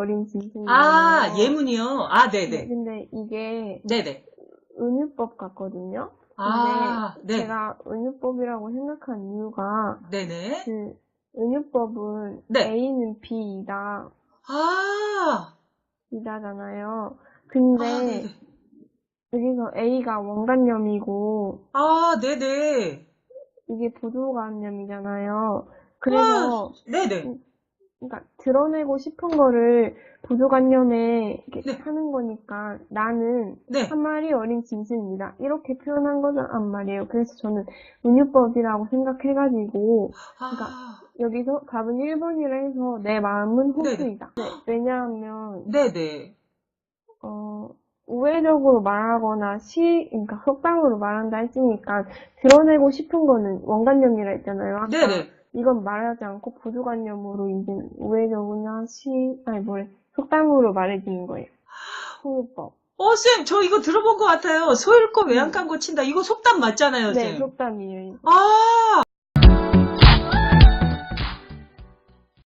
어린 짐승이잖아요. 아, 예문이요? 아, 네, 네네. 근데 이게 네네. 은유법 같거든요. 아, 근데 네. 제가 은유법이라고 생각한 이유가 네네. 그 은유법은 네. A는 B이다 아, 이다잖아요. 아, 근데 네네. 여기서 A가 원관념이고 아, 네네. 이게 부조관념이잖아요. 그래서 네네. 그러니까 드러내고 싶은 거를 부조관념에 이렇게 네. 하는 거니까 나는 네. 한 마리 어린 짐승이다 이렇게 표현한 거란 말이에요. 그래서 저는 은유법이라고 생각해가지고 아, 여기서 답은 1번이라 해서 내 마음은 네네. 호수이다. 네, 왜냐하면 네네. 어, 우회적으로 말하거나 시, 그러니까 속담으로 말한다 했으니까 드러내고 싶은 거는 원관념이라 했잖아요. 네네. 이건 말하지 않고 부조관념으로 이제 우회적이나 시, 아니 뭐래, 속담으로 말해주는 거예요. 소유법. 어, 쌤, 저 이거 들어본 것 같아요. 소일거 외양간 고친다. 이거 속담 맞잖아요, 네, 쌤. 속담이에요. 이거. 아,